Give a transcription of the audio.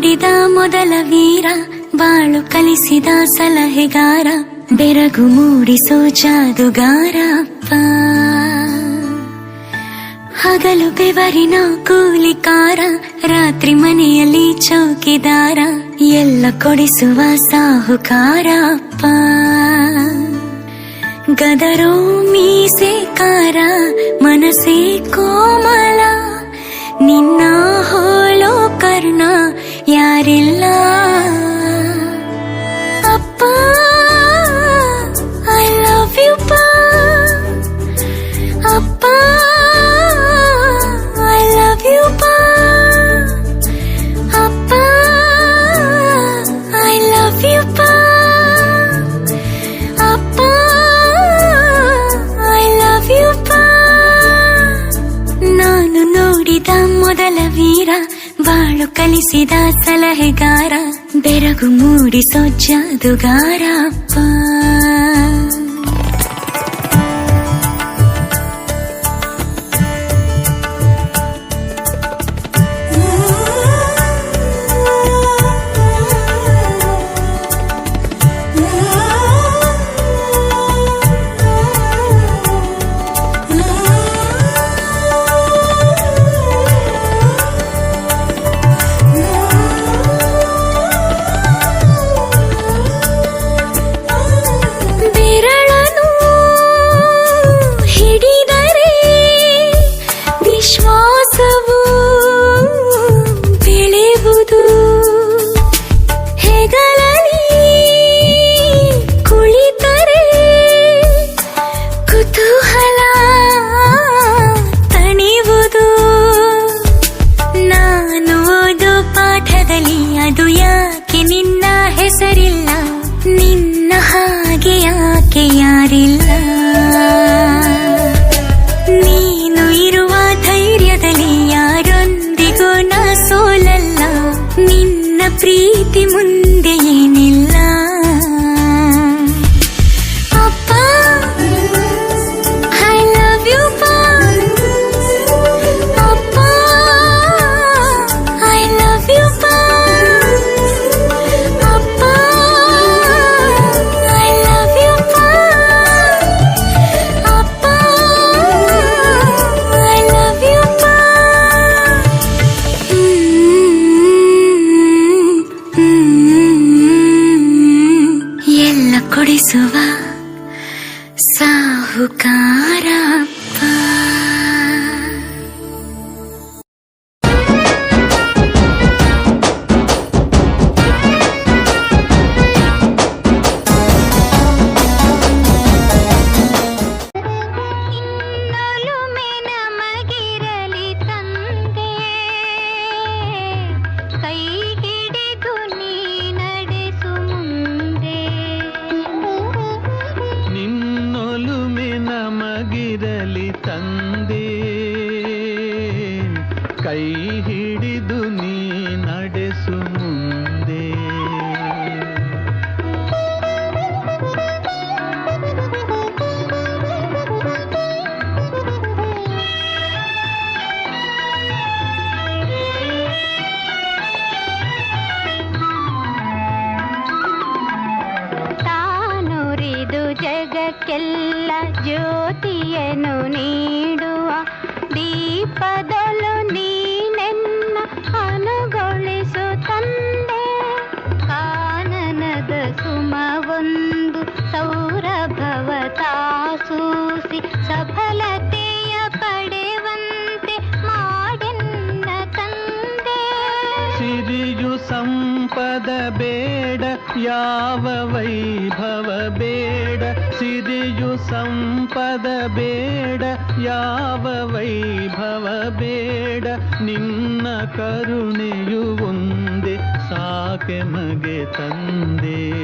ನೋಡಿದ ಮೊದಲ ವೀರ, ಬಾಳು ಕಲಿಸಿದ ಸಲಹೆಗಾರ, ಬೆರಗು ಮೂಡಿಸೋ ಜಾದುಗಾರ ಅಪ್ಪ ಹಗಲು ಬೆವರಿನ ಕೂಲಿಕಾರ, ರಾತ್ರಿ ಮನೆಯಲ್ಲಿ ಚೌಕಿದಾರ, ಎಲ್ಲ ಕೊಡಿಸುವ ಸಾಹುಕಾರ ಅಪ್ಪ ಗದರೋ ಮೀಸೆಕಾರ ಮನಸೇ ಕೋಮಲ, ನಿನ್ನ ಹೋಳೋ ಕರ್ಣ ಯಾರಿಲ್ಲ ಅಪ್ಪ ಐ ಲವ್ ಯು ಪಾ ಅಪ್ಪ ಐ ಲವ್ ಯು ಪಾ ಅಪ್ಪ ಐ ಲವ್ ಯು ಪಾ ಅಪ್ಪ ಐ ಲವ್ ಯು ಪಾ ನಾನು ನೋಡಿದ ಮೊದಲ ವೀರ ಬಾಳು ಕಲಿಸಿದ ಸಲಹೆಗಾರ ಬೆರಗು ಮೂಡಿಸೋ ಜಾದುಗಾರ ಪ್ರೀತಿ ಮುಂದೆ こりすはさあ深 ಕೈ ಹಿಡಿದು ನೀ ನಡೆಸು ಮುಂದೆ ತಾನುರಿದು ಜಗಕ್ಕೆಲ್ಲ ಜ್ಯೋತಿಯನ್ನು ನೀಡುವ ಸಿರಿಯು ಸಂಪದ ಬೇಡ, ಯಾವ ವೈಭವ ಬೇಡ ಸಿರಿಯು ಸಂಪದ ಬೇಡ, ಯಾವ ವೈಭವ ಬೇಡ, ನಿನ್ನ ಕರುಣೆಯು ಒಂದೇ, ಸಾಕೆ ಮಗೆ ತಂದೆ.